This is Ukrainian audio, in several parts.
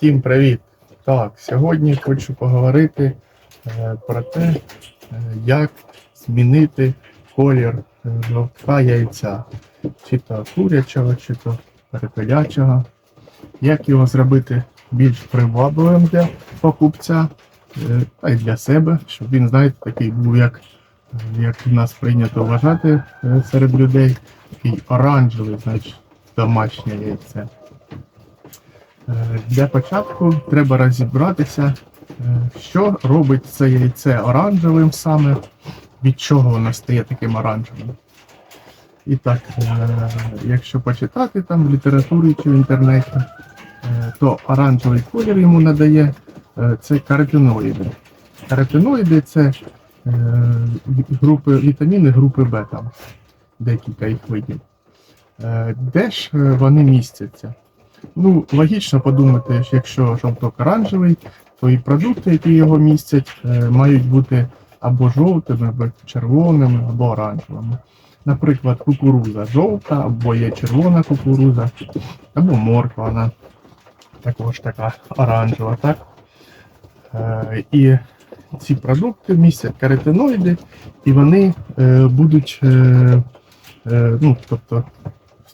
Всім привіт! Так, сьогодні хочу поговорити е, про те, е, як змінити колір жовтка яйця, чи то курячого, чи то перепелячого. Як його зробити більш привабливим для покупця, е, та й для себе, щоб він, знаєте, такий був, як, як нас прийнято вважати серед людей, такий оранжевий, значить, домашнє яйце. Е, Для початку треба розібратися, е, що робить це яйце оранжевим саме, від чого воно стає таким оранжевим. І так, е, якщо почитати там в літературі чи в інтернеті, то оранжевий колір йому надає це каротиноїди. Каротиноїди це групи, вітаміни групи Б, там декілька їх видів. Де ж вони містяться? Ну, логічно подумати, що якщо жовток оранжевий, то і продукти, які його містять, е, мають бути або жовтими, або червоними, або оранжевими. Наприклад, кукуруза жовта, або є червона кукуруза, або морква, вона також така оранжева, так? Е, І ці продукти містять каротиноїди, і вони е, будуть, ну, тобто,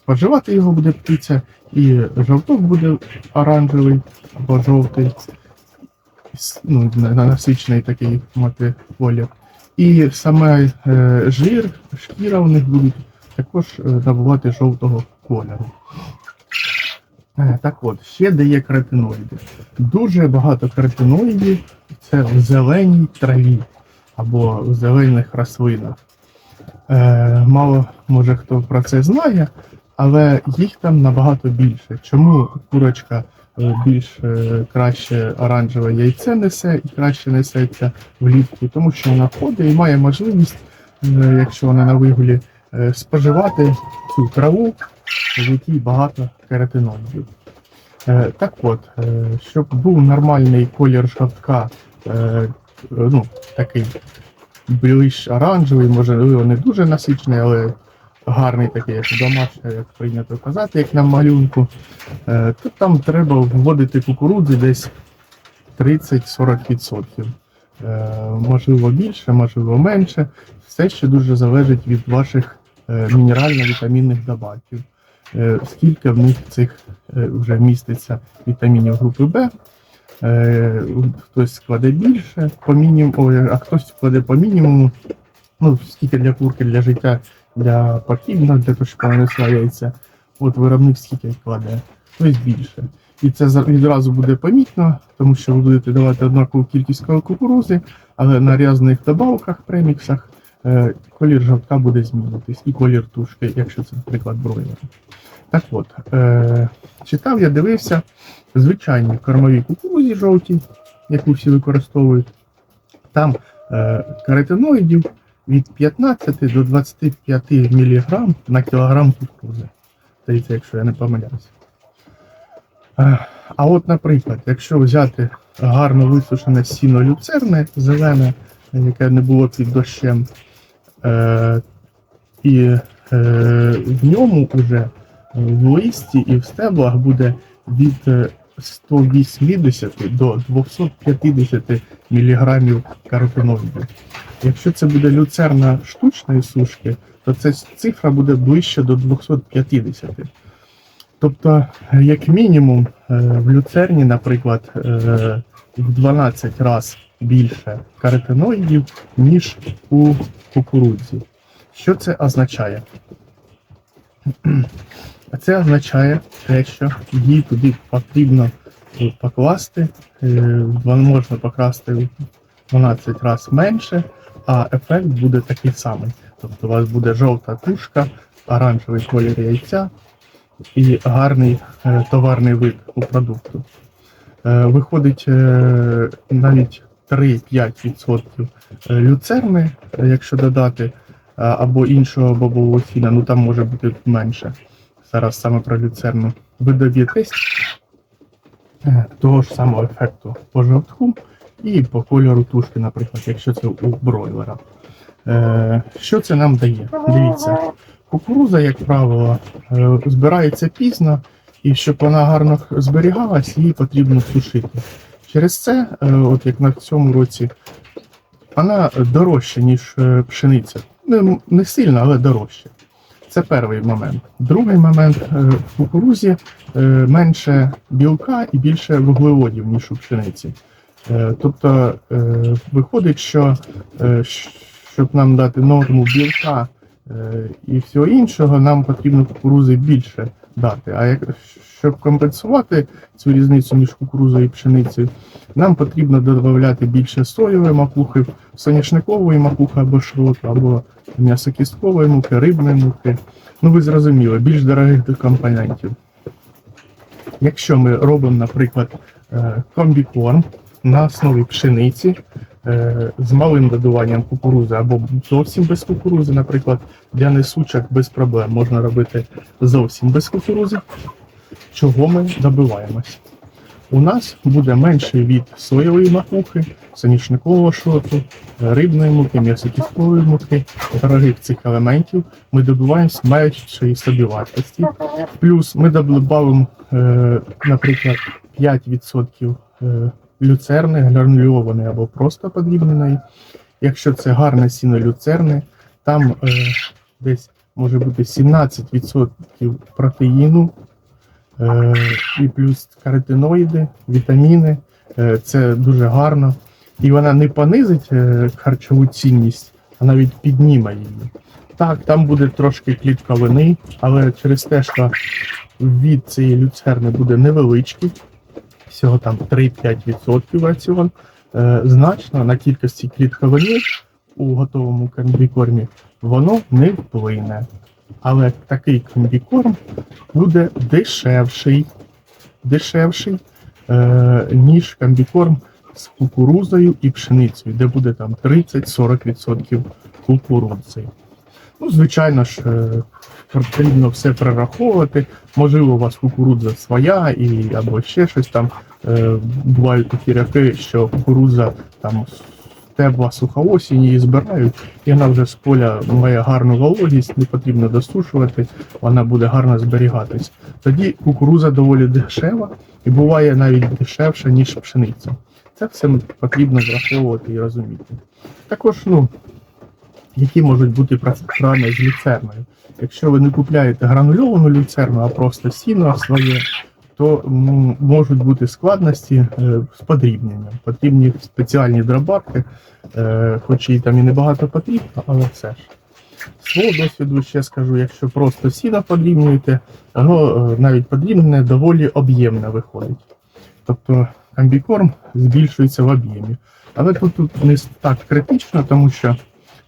споживати його буде птиця, і жовток буде оранжевий або жовтий, ну, на- на- насичений такий мати колір. І саме е, жир, шкіра у них будуть також е, набувати жовтого кольору. Е, Так от, ще де є каротиноїди. Дуже багато каротиноїдів це в зеленій траві або в зелених рослинах. Е, мало може хто про це знає, але їх там набагато більше. Чому курочка е, більш е, краще оранжеве яйце несе і краще несеться влітку? Тому що вона ходить і має можливість, е, якщо вона на вигулі, споживати цю траву, в якій багато кератиноїдів. Так от, щоб був нормальний колір жовтка, ну, такий більш оранжевий, можливо, не дуже насичений, але гарний такий, як домашній, як прийнято казати, як на малюнку, е, то там треба вводити кукурудзи десь 30-40%. Е, Можливо більше, можливо менше. Все ще дуже залежить від ваших е, мінерально-вітамінних добавків. Скільки в них цих вже міститься вітамінів групи Б. Хтось складе більше по мінімуму, а хтось складе по мінімуму. Ну, скільки для курки, для життя, для потрібно, для того, щоб вона несла яйця. От виробник скільки кладе, хтось більше. І це відразу буде помітно, тому що ви будете давати однакову кількість кукурузи, але на різних добавках, преміксах е, колір жовтка буде змінюватись, і колір тушки, якщо це, наприклад, бройлер. Так от, е, читав, я дивився, звичайні кормові кукурузі жовті, яку всі використовують, там е, каротиноїдів від 15 до 25 мг на кілограм кукурузи. Здається, якщо я не помиляюся. Е, А от, наприклад, якщо взяти гарно висушене сіно люцерне, зелене, яке не було під дощем, е, і е, в ньому вже в листі і в стеблах буде від 180 до 250 мг каротиноїдів. Якщо це буде люцерна штучної сушки, то ця цифра буде ближче до 250. Тобто, як мінімум, е, в люцерні, наприклад, е, в 12 разів більше каротиноїдів, ніж у кукурудзі. Що це означає? А Це означає те, що її туди потрібно е, покласти, е, можна покласти в 12 разів менше, а ефект буде такий самий. Тобто у вас буде жовта тушка, оранжевий колір яйця і гарний е, товарний вид у продукту. Виходить навіть 3-5% люцерни, якщо додати, або іншого бобового сіна, ну там може бути менше. Зараз саме про люцерну. Ви доб'єтесь е, того ж самого ефекту по жовтку і по кольору тушки, наприклад, якщо це у бройлера. Е, Що це нам дає? Дивіться, кукуруза, як правило, е, збирається пізно І щоб вона гарно зберігалась, її потрібно сушити. Через це, от як на цьому році, вона дорожча, ніж пшениця. Ну, не сильно, але дорожча. Це перший момент. Другий момент е, в кукурузі е, менше білка і більше вуглеводів, ніж у пшениці. Е, Тобто виходить, що щоб нам дати норму білка і всього іншого, нам потрібно кукурузи більше дати. А як, щоб компенсувати цю різницю між кукурузою і пшеницею, нам потрібно додати більше соєвої макухи, соняшникової макухи або шроту, або м'ясокісткової муки, рибної муки. Ну, ви зрозуміли, більш дорогих компонентів. Якщо ми робимо, наприклад, е, комбікорм на основі пшениці з малим додаванням кукурузи або зовсім без кукурузи, наприклад, для несучок без проблем можна робити зовсім без кукурузи. Чого ми добиваємось? У нас буде менший від соєвої макухи, соняшникового шоту, рибної муки, м'ясокісткової муки, дорогих цих елементів. Ми добиваємось меншої собівартості. Плюс ми додаємо, е, наприклад, 5% е, люцерни, гранульованої або просто подрібненої. Якщо це гарне сіно люцерни, там е, десь може бути 17% протеїну, е, і плюс каротиноїди, вітаміни. Е, це дуже гарно. І вона не понизить е, харчову цінність, а навіть підніме її. Так, там буде трошки клітковини, але через те, що від цієї люцерни буде невеличкий, всього там 3-5% раціон, е, значно на кількості клітковини у готовому комбікормі воно не вплине. Але такий комбікорм буде дешевший, дешевший, е, ніж комбікорм з кукурузою і пшеницею, де буде там 30-40% кукурудзи. Ну, звичайно ж, е, потрібно все прораховувати. Можливо, у вас кукурудза своя і або ще щось там. Е, бувають такі роки, що кукурудза там тепла суха осінь її збирають, і вона вже з поля має гарну вологість, не потрібно досушувати, вона буде гарно зберігатись. Тоді кукуруза доволі дешева і буває навіть дешевша, ніж пшениця. Це все потрібно враховувати і розуміти. Також, ну, які можуть бути проблеми з люцерною. Якщо ви не купляєте гранульовану люцерну, а просто сіно своє, то можуть бути складності е, з подрібненням. Потрібні спеціальні дробарки, е, хоч і там і небагато потрібно, але все ж. Свого досвіду ще скажу, якщо просто сіно подрібнюєте, воно е, навіть подрібнене доволі об'ємне виходить. Тобто комбікорм збільшується в об'ємі. Але тут, тут не так критично, тому що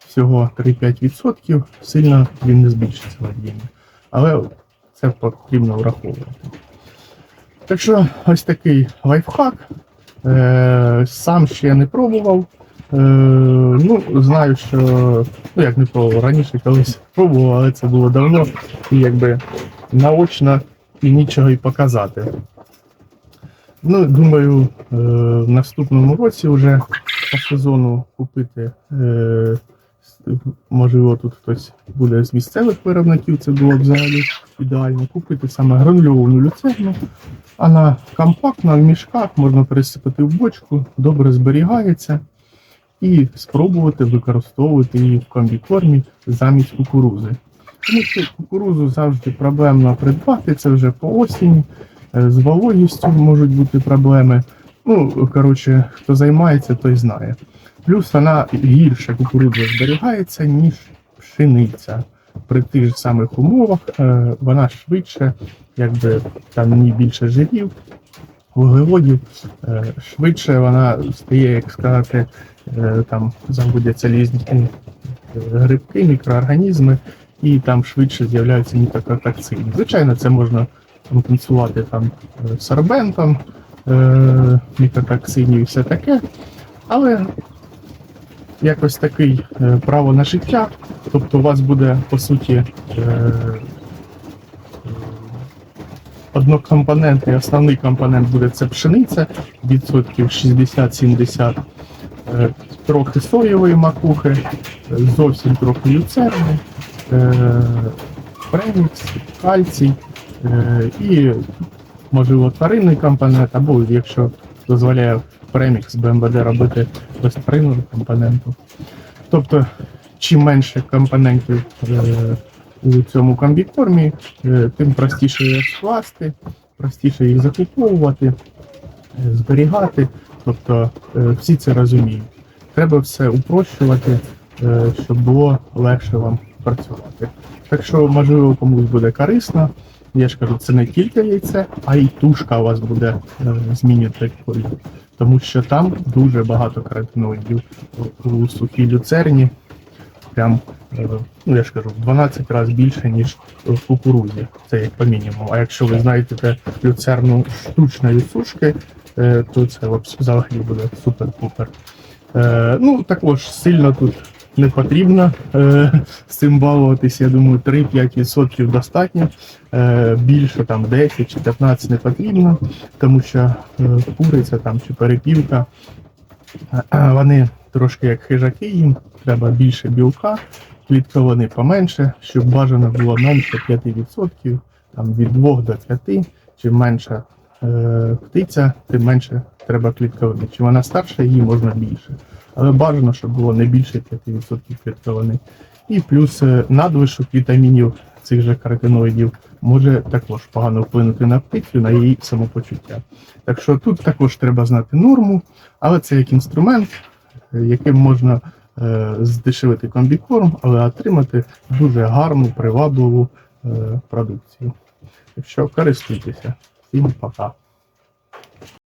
всього 3-5% сильно він не збільшиться в. Але це потрібно враховувати. Так що ось такий лайфхак. Е, сам ще не пробував. Е, ну, знаю, що ну як не пробував, раніше колись пробував, але це було давно і якби наочно і нічого й показати. Ну, думаю, е, в наступному році вже по сезону купити. Можливо, тут хтось буде з місцевих виробників, це було б взагалі ідеально. Купити саме гранульовану люцерну. Вона компактна, в мішках, можна пересипати в бочку, добре зберігається. І спробувати використовувати її в комбікормі замість кукурузи. Тому що кукурузу завжди проблемно придбати, це вже по осінь, е, з вологістю можуть бути проблеми. Ну, коротше, хто займається, той знає. Плюс вона гірше кукурудза зберігається, ніж пшениця. При тих же самих умовах е, вона швидше, якби там в ній більше жирів, вуглеводів, е, швидше вона стає, як сказати, е, там заводяться різні грибки, мікроорганізми, і там швидше з'являються мікротоксини. Звичайно, це можна компенсувати там сорбентом, мікротоксинів і все таке. Але якось такий е, право на життя. Тобто у вас буде по суті е, однокомпонентний, основний компонент буде це пшениця, відсотків 60-70, е, трохи соєвої макухи, е, зовсім трохи люцерни, е, премікс, кальцій Е, І можливо тваринний компонент, або якщо дозволяє премікс БМВД робити без тваринного компоненту. Тобто, чим менше компонентів е, у цьому комбікормі, е, тим простіше їх скласти, простіше їх закуповувати, е, зберігати. Тобто всі це розуміють. Треба все упрощувати, щоб було легше вам працювати. Так що, можливо, комусь буде корисно. Я ж кажу, це не тільки яйце, а й тушка у вас буде змінювати колір. Тому що там дуже багато каротиноїдів у- сухій люцерні. Прям, е, ну я ж кажу, в 12 разів більше, ніж в кукурузі. Це як по мінімуму. А якщо ви знаєте люцерну штучної сушки, е, то це взагалі буде супер-пупер. Е, ну, також сильно тут не потрібно е, з цим балуватись. Я думаю, 3-5% достатньо. Е, більше там 10 чи 15 не потрібно, тому що е, куриця там чи перепілка, е, вони трошки як хижаки, їм треба більше білка, клітковини поменше, щоб бажано було менше 5%, там від 2 до 5, чим менша е, птиця, тим менше треба клітковини. Чим вона старша, їй можна більше. Але бажано, щоб було не більше 5% клітковини. І плюс е, надлишок вітамінів цих же каротиноїдів може також погано вплинути на птицю, на її самопочуття. Так що тут також треба знати норму, але це як інструмент, е, яким можна е, здешевити комбікорм, але отримати дуже гарну, привабливу е, продукцію. Так що користуйтеся. Sim, papá. Tá, tá.